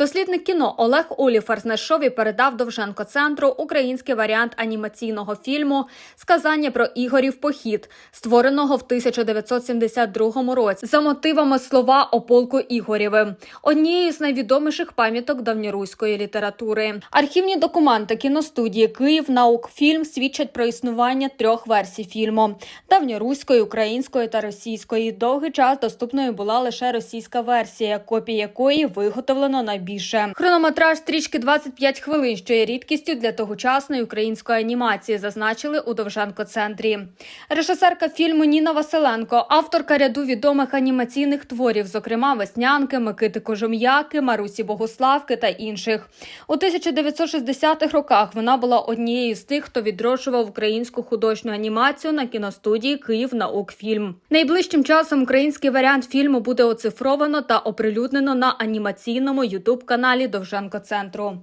Дослідник кіно Олег Оліфер знайшов і передав Довженко центру український варіант анімаційного фільму Сказання про Ігорів похід, створеного в 1972 році за мотивами слова о полку Ігорєвим, однією з найвідоміших пам'яток давньоруської літератури. Архівні документи кіностудії Київ Наукфільм свідчать про існування трьох версій фільму: давньоруської, української та російської. Довгий час доступною була лише російська версія, копії якої виготовлено найбільше. Хронометраж стрічки 25 хвилин, що є рідкістю для тогочасної української анімації, зазначили у Довженко центрі. Режисерка фільму Ніна Василенко, авторка ряду відомих анімаційних творів, зокрема Веснянки, Микити Кожум'яки, Марусі Богославки та інших. У 1960-х роках вона була однією з тих, хто відроджував українську художню анімацію на кіностудії Київ Наукфільм. Найближчим часом український варіант фільму буде оцифровано та оприлюднено на анімаційному ютуб каналі Довженко Центру.